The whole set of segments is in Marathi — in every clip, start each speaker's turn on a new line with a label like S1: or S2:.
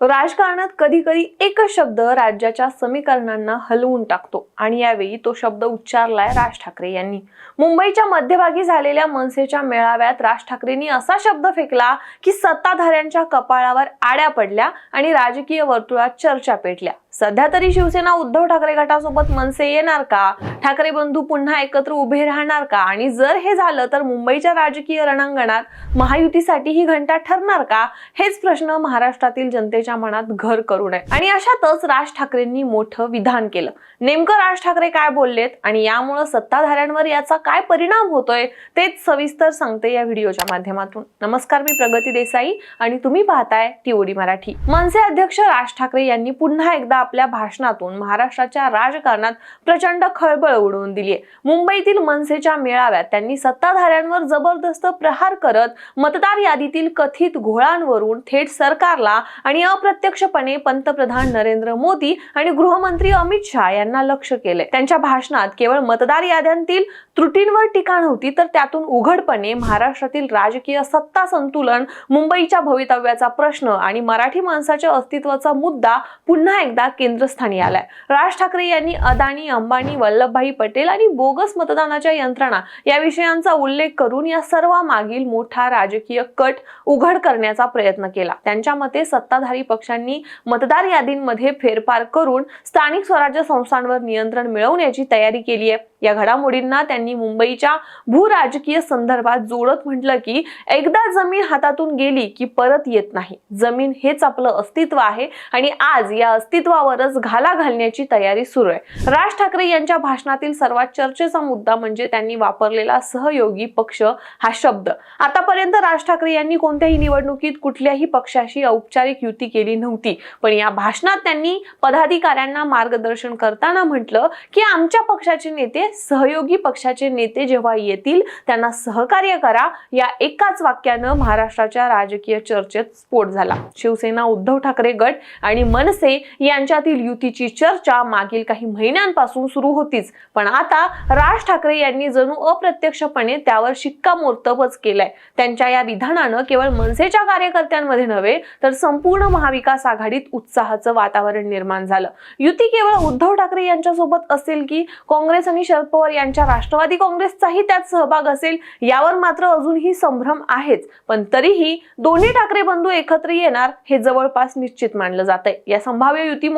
S1: राजकारणात कधी कधी एकच शब्द राज्याच्या समीकरणांना हलवून टाकतो. आणि यावेळी तो शब्द उच्चारलाय राज ठाकरे यांनी. मुंबईच्या मध्यभागी झालेल्या मनसेच्या मेळाव्यात राज ठाकरेंनी असा शब्द फेकला की सत्ताधाऱ्यांच्या कपाळावर आड्या पडल्या आणि राजकीय वर्तुळात चर्चा पेटल्या. सध्या तरी शिवसेना उद्धव ठाकरे गटासोबत मनसे येणार का? ठाकरे बंधू पुन्हा एकत्र उभे राहणार का? आणि जर हे झालं तर मुंबईच्या राजकीय रणांगणात महायुतीसाठी ही घंटा ठरणार का? हेच प्रश्न महाराष्ट्रातील जनतेच्या मनात घर करू नये आणि अशातच राज ठाकरेंनी मोठं विधान केलं. नेमकं राज ठाकरे काय बोललेत आणि यामुळं सत्ताधाऱ्यांवर याचा काय परिणाम होतोय तेच सविस्तर सांगते या व्हिडिओच्या माध्यमातून. नमस्कार मी प्रगती देसाई आणि तुम्ही पाहताय टीओडी मराठी. मनसे अध्यक्ष राज ठाकरे यांनी पुन्हा एकदा आपल्या भाषणातून महाराष्ट्राच्या राजकारणात प्रचंड खळबळ उडवून दिली आहे मुंबईतील मनसेच्या मेळाव्यात त्यांनी सत्ताधाऱ्यांवर जबरदस्त प्रहार करत मतदार यादीतील कथित घोळांवरून थेट सरकारला आणि अप्रत्यक्षपणे पंतप्रधान नरेंद्र मोदी आणि गृहमंत्री अमित शहा यांना लक्ष केले त्यांच्या भाषणात केवळ मतदार याद्यांतील त्रुटींवर टीका नव्हती तर त्यातून उघडपणे महाराष्ट्रातील राजकीय सत्ता संतुलन मुंबईच्या भवितव्याचा प्रश्न आणि मराठी माणसाच्या अस्तित्वाचा मुद्दा पुन्हा एकदा केंद्रस्थानी आलाय. राज ठाकरे यांनी अदानी अंबानी वल्लभभाई पटेल आणि बोगस मतदानाच्या यंत्रणा या विषयांचा उल्लेख करून या सर्व मागील मोठा राजकीय कट उघड करण्याचा प्रयत्न केला. त्यांच्या मते सत्ताधारी पक्षांनी मतदार यादींमध्ये फेरफार करून स्थानिक स्वराज्य संस्थांवर नियंत्रण मिळवण्याची तयारी केली आहे. या घडामोडींना त्यांनी मुंबईच्या भू राजकीय संदर्भात जोडत म्हटलं की एकदा जमीन हातातून गेली की परत येत नाही. जमीन हेच आपलं अस्तित्व आहे आणि आज या अस्तित्वावर अस्तित्वावरच घाला घालण्याची तयारी सुरू आहे. राज ठाकरे यांच्या भाषणातील सर्वात चर्चेचा मुद्दा म्हणजे त्यांनी वापरलेला सहयोगी पक्ष हा शब्द. आतापर्यंत राज ठाकरे यांनी कोणत्याही निवडणुकीत कुठल्याही पक्षाशी औपचारिक युती केली नव्हती. पण या भाषणात त्यांनी पदाधिकाऱ्यांना मार्गदर्शन करताना म्हटलं की आमच्या पक्षाचे नेते सहयोगी पक्षाचे नेते जेव्हा येतील त्यांना सहकार्य करा. या एकाच वाक्यानं महाराष्ट्राच्या राजकीय चर्चेत स्फोट झाला. शिवसेना उद्धव ठाकरे गट आणि मनसे यांच्या यांच्यातील युतीची चर्चा मागील काही महिन्यांपासून सुरू होतीच. पण आता राज ठाकरे यांनी जणू अप्रत्यक्षपणे त्यावर शिक्कामोर्तबच केलाय. त्यांच्या या विधानानं केवळ मनसेच्या कार्यकर्त्यांमध्ये नव्हे तर संपूर्ण महाविकास आघाडीत उत्साहाचं वातावरण निर्माण झालं. युती केवळ उद्धव ठाकरे यांच्यासोबत असेल की काँग्रेस आणि शरद पवार यांच्या राष्ट्रवादी काँग्रेसचाही त्यात सहभाग असेल यावर मात्र अजूनही संभ्रम आहेच. पण तरीही दोन्ही ठाकरे बंधू एकत्र येणार हे जवळपास निश्चित मानलं जात आहे या संभाव्य युतीमुळे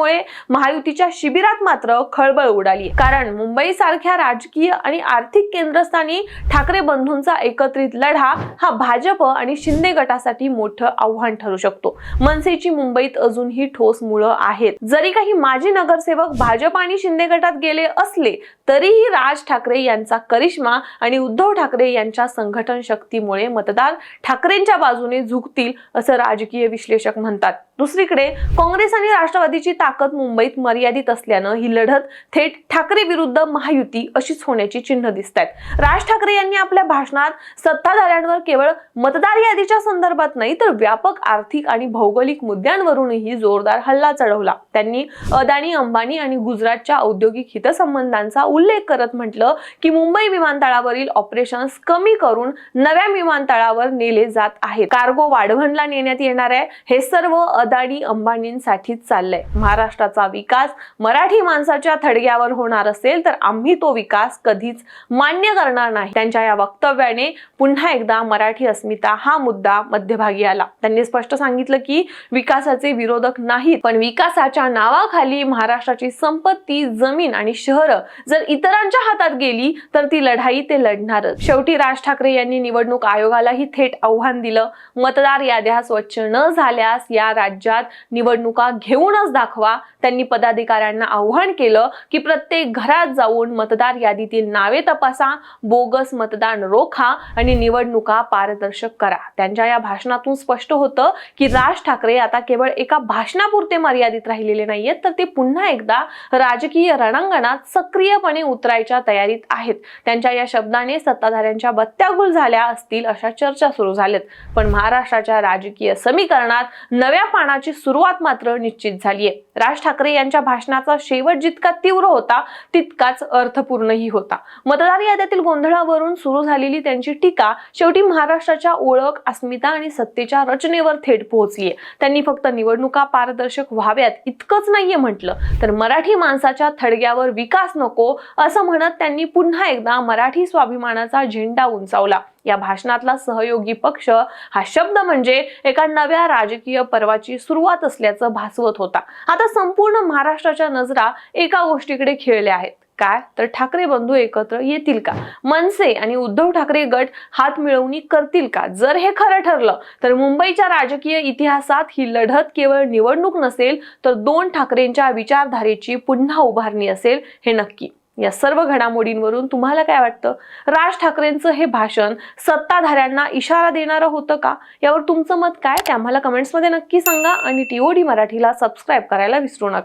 S1: महायुतीच्या शिबिरात मात्र खळबळ उडाली. कारण मुंबई सारख्या राजकीय आणि आर्थिक केंद्रस्थानी ठाकरे बंधूंचा एकत्रित लढा हा भाजप आणि शिंदे गटासाठी मोठं आव्हान ठरू शकतो. मनसेची मुंबईत अजूनही ठोस मुळं आहेत. जरी काही माजी नगरसेवक भाजप आणि शिंदे गटात गेले असले तरीही राज ठाकरे यांचा करिश्मा आणि उद्धव ठाकरे यांच्या संघटन शक्तीमुळे मतदार ठाकरेंच्या बाजूने झुकतील असं राजकीय विश्लेषक म्हणतात. दुसरीकडे काँग्रेस आणि राष्ट्रवादीची ताकद मुंबईत मर्यादित असल्यानं ही लढत थेट ठाकरे विरुद्ध महायुती अशीच होण्याची चिन्ह दिसत आहेत राज ठाकरे यांनी आपल्या भाषणात सत्ताधाऱ्यांवर केवळ मतदार यादीच्या संदर्भात नाही तर व्यापक आर्थिक आणि भौगोलिक मुद्द्यांवरूनही जोरदार हल्ला चढवला. त्यांनी अदानी अंबानी आणि गुजरातच्या औद्योगिक हितसंबंधांचा उल्लेख करत म्हटलं की मुंबई विमानतळावरील ऑपरेशन्स कमी करून नव्या विमानतळावर नेले जात आहेत. कार्गो वाढवणला नेण्यात येणार आहे. हे सर्व अदानी अंबानींसाठीच चाललंय. महाराष्ट्राचा विकास मराठी माणसाच्या थडग्यावर होणार असेल तर आम्ही तो विकास कधीच मान्य करणार नाही. त्यांच्या या वक्तव्याने पुन्हा एकदा मराठी अस्मिता हा मुद्दा मध्यभागी आला. त्यांनी स्पष्ट सांगितलं की विकासाचे विरोधक नाहीत पण विकासाच्या नावाखाली महाराष्ट्राची संपत्ती जमीन आणि शहरं जर इतरांच्या हातात गेली तर ती लढाई ते लढणारच. शेवटी राज ठाकरे यांनी निवडणूक आयोगालाही थेट आव्हान दिलं. मतदार याद्या स्वच्छ न झाल्यास या राज्य राज्यात निवडणुका घेऊनच दाखवा. त्यांनी पदाधिकाऱ्यांना आव्हान केलं की प्रत्येक घरात जाऊन मतदार यादीतील नावे तपासा बोगस मतदान रोखा आणि निवडणुका पारदर्शक करा. त्यांच्या या भाषणातून स्पष्ट होतं की राज ठाकरे आता केवळ एका भाषणापुरते मर्यादित राहिलेले नाहीयेत तर ते पुन्हा एकदा राजकीय रणांगणात सक्रियपणे उतरायच्या तयारीत आहेत. त्यांच्या या शब्दाने सत्ताधाऱ्यांच्या बत्त्यागुल झाल्या असतील अशा चर्चा सुरू झाल्यात. पण महाराष्ट्राच्या राजकीय समीकरणात नव्या स्वाभिमानाची सुरुवात मात्र निश्चित झालीय. राज ठाकरे यांच्या भाषणाचा शेवट जितका तीव्र होता तितकाच अर्थपूर्णही होता. मतदार याद्यातील गोंधळावरून सुरू झालेली त्यांची टीका शेवटी महाराष्ट्राच्या ओळख अस्मिता आणि सत्तेच्या रचनेवर थेट पोहोचलीये त्यांनी फक्त निवडणुका पारदर्शक व्हाव्यात इतकंच नाहीये म्हटलं तर मराठी माणसाच्या थडग्यावर विकास नको असं म्हणत त्यांनी पुन्हा एकदा मराठी स्वाभिमानाचा झेंडा उंचावला. या भाषणातला सहयोगी पक्ष हा शब्द म्हणजे एका नव्या राजकीय पर्वाची सुरुवात असल्याचं भासवत होता. आता संपूर्ण महाराष्ट्राच्या नजरा एका गोष्टीकडे खेळल्या आहेत. काय? तर ठाकरे बंधू एकत्र येतील का? मनसे आणि उद्धव ठाकरे गट हात मिळवणी करतील का? जर हे खरं ठरलं तर मुंबईच्या राजकीय इतिहासात ही लढत केवळ निवडणूक नसेल तर दोन ठाकरेंच्या विचारधारेची पुन्हा उभारणी असेल हे नक्की. या सर्व घडामोडींवरून तुम्हाला काय वाटतं? राज ठाकरेंचं हे भाषण सत्ताधाऱ्यांना इशारा देणारं होतं का? यावर तुमचं मत काय? ते आम्हाला कमेंट्समध्ये नक्की सांगा आणि टीओडी मराठीला सबस्क्राईब करायला विसरू नका.